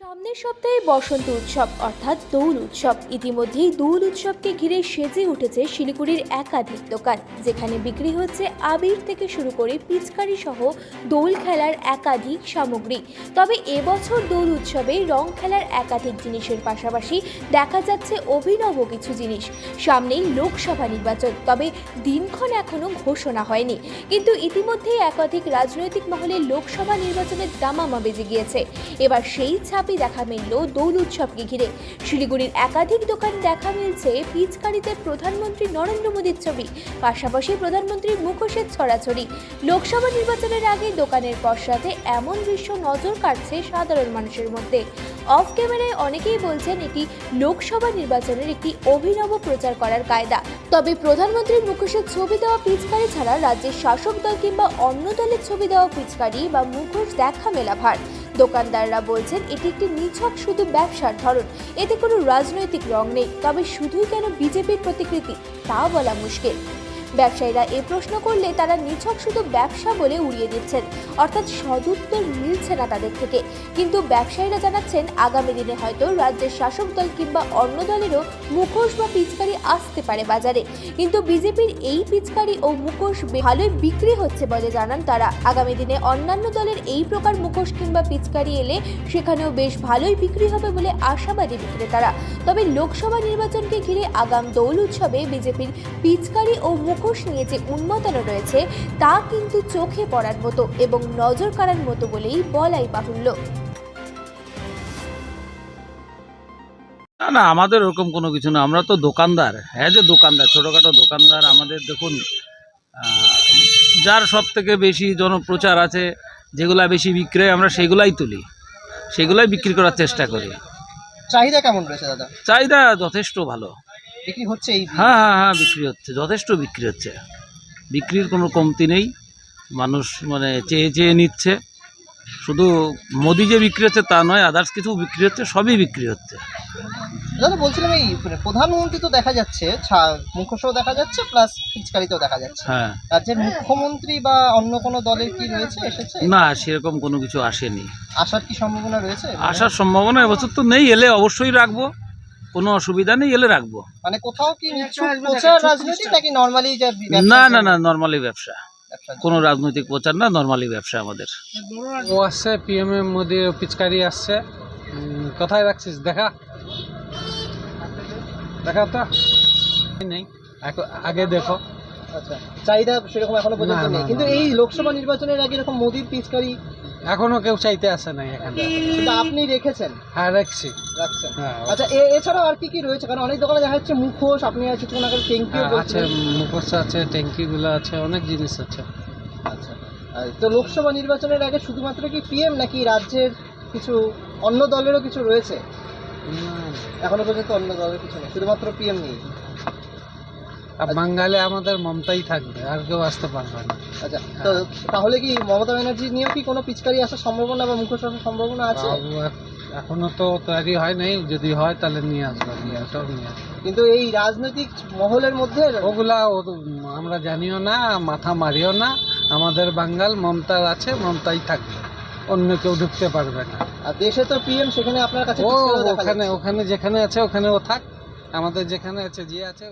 সামনের সপ্তাহে বসন্ত উৎসব, অর্থাৎ দৌল উৎসব। ইতিমধ্যেই দোল উৎসবকে ঘিরে সেজে উঠেছে শিলিগুড়ির একাধিক দোকান, যেখানে বিক্রি হচ্ছে আবির থেকে শুরু করে পিচকারি সহ দোল খেলার একাধিক সামগ্রী। তবে এবছর দোল উৎসবে রং খেলার একাধিক জিনিসের পাশাপাশি দেখা যাচ্ছে অভিনব কিছু জিনিস। সামনেই লোকসভা নির্বাচন, তবে দিনক্ষণ এখনও ঘোষণা হয়নি। কিন্তু ইতিমধ্যেই একাধিক রাজনৈতিক মহলে লোকসভা নির্বাচনের দামামা বেজে গিয়েছে। এবার সেই ছাপই দেখা মিলল দোল উৎসবকে ঘিরে। শিলিগুড়ির একাধিক দোকান দেখা মিলছে পিচকারিতে প্রধানমন্ত্রী নরেন্দ্র মোদীর ছবি, পাশাপাশি প্রধানমন্ত্রীর মুখোশের ছড়াছড়ি। লোকসভা নির্বাচনের আগে দোকানের পশ্চাতে এমন দৃশ্য নজর কাটছে সাধারণ মানুষের মধ্যে। অফ ক্যামেরায় অনেকেই বলছেন এটি লোকসভা নির্বাচনের একটি অভিনব প্রচার করার কায়দা। তবে প্রধানমন্ত্রীর মুখোশের ছবি দেওয়া পিচকারি ছাড়া রাজ্যের শাসক দল কিংবা অন্য দলের ছবি দেওয়া পিচকারি বা মুখোশ দেখা মেলা ভার দোকানদাররা বলছেন, এটি একটি নিছক শুধু ব্যবসার ধরন। এতে কোনো রাজনৈতিক রং নেই। তবে শুধুই কেন বিজেপির প্রতিকৃতি, তা বলা মুশকিল। ব্যবসায়ীরা এ প্রশ্ন করলে তারা নিছক শুধু ব্যবসা বলে উড়িয়ে দিচ্ছেন। অর্থাৎ সদুত্তর মিলছে না তাদের থেকে। কিন্তু ব্যবসায়ীরা জানাচ্ছেন, আগামী দিনে হয়তো রাজ্যের শাসক দল কিংবা অন্য দলেরও মুখোশ বা পিচকারি আসতে পারে বাজারে। কিন্তু বিজেপির এই পিচকারি ও মুখোশ ভালোই বিক্রি হচ্ছে বলে জানান তারা। আগামী দিনে অন্যান্য দলের এই প্রকার মুখোশ কিংবা পিচকারি এলে সেখানেও বেশ ভালোই বিক্রি হবে বলে আশাবাদী বিক্রেতারা। তবে লোকসভা নির্বাচনকে ঘিরে আগাম দোল উৎসবে বিজেপির পিচকারি ও মুখোশ নিয়ে যে উন্মাদনা রয়েছে তা কিন্তু চোখে পড়ার মতো এবং নজর কাড়ার মতো বলেই বলাই বাহুল্য। না না আমাদের ওরকম কোনো কিছু না। আমরা তো দোকানদার। হ্যাঁ যে দোকানদার ছোটোখাটো দোকানদার আমাদের দেখুন আহ, যার সব থেকে বেশি জনপ্রচার আছে যেগুলা বেশি বিক্রি হয় আমরা সেগুলাই তুলি। সেগুলাই বিক্রি করার চেষ্টা করি। চাহিদা কেমন রয়েছে দাদা? চাহিদা যথেষ্ট ভালো। বিক্রি হচ্ছে এই হ্যাঁ হ্যাঁ হ্যাঁ বিক্রি হচ্ছে যথেষ্ট বিক্রি হচ্ছে। বিক্রির কোনো কমতি নেই মানুষ মানে চেয়ে চেয়ে নিচ্ছে। শুধু মোদি যে বিক্রি হচ্ছে তা নয় আদার্স কিছু বিক্রি হচ্ছে সবই বিক্রি হচ্ছে। দাদা বলছিলাম এই মানে প্রধানমন্ত্রী তো দেখা যাচ্ছে মুখোশও দেখা যাচ্ছে প্লাস পিচকারিতেও দেখা যাচ্ছে। হ্যাঁ। রাজ্যের মুখ্যমন্ত্রী বা অন্য কোনো দলের কি রয়েছে এসেছে? না সেরকম কোনো কিছু আসেনি। আসার কি সম্ভাবনা রয়েছে? আসার সম্ভাবনা এবছর তো নেই এলে অবশ্যই রাখব। কোনো অসুবিধা নেই এলে রাখব। মানে কোথাও কি নিছক নাকি নর্মালি না না না নর্মালি ব্যবসা। কোনো রাজনৈতিক প্রচার না নর্মালি ব্যবসা আমাদের। ও আসছে পিএম মোদির পিচকারি আসছে। কোথায় রাখছিস? দেখা। দেখা তো। নেই। আগে দেখো। আচ্ছা চাহিদা সেরকম এখনও পর্যন্ত নেই। কিন্তু এই লোকসভা নির্বাচনের আগে এরকম মোদির পিচকারি এখনও কেউ চাইতে আসে নাই এখানে কিন্তু আপনি রেখেছেন? হ্যাঁ রাখছি। রাখছেন। হ্যাঁ আচ্ছা এ- এছাড়াও আর কি কি রয়েছে? কারণ অনেক দোকানে দেখা যাচ্ছে মুখোশ আপনি আছে কোনো আগে হ্যাঁ, আছে মুখোশ আছে ট্যাঙ্কিগুলো আছে অনেক জিনিস আছে। আচ্ছা। আর তো লোকসভা নির্বাচনের আগে শুধুমাত্র কি পিএম নাকি রাজ্যের কিছু অন্য দলেরও কিছু রয়েছে? এখনও পর্যন্ত অন্য দলের কিছু নেই শুধুমাত্র পিএম নেই বাঙালি আমাদের মমতাই থাকবে আর কেউ আসতে পারবে না। আচ্ছা তো তাহলে কি মমতা ব্যানার্জি নিয়েও কি কোনো পিচকারি আসার সম্ভাবনা বা মুখোশ আসার সম্ভাবনা আছে? এখনও তো তৈরি হয় নাই যদি হয় তাহলে নিয়ে আসবে নিয়ে ওটাও নিয়ে আসবে। কিন্তু এই রাজনৈতিক মহলের মধ্যে ওগুলা আমরা জানিও না মাথা মারিও না আমাদের বাঙ্গাল মমতার আছে মমতাই থাকবে অন্য কেউ ঢুকতে পারবে না। আর দেশে তো পিএম সেখানে আপনার কাছে ও ওখানে ওখানে যেখানে আছে ওখানে ও থাক আমাদের যেখানে আছে যে আছে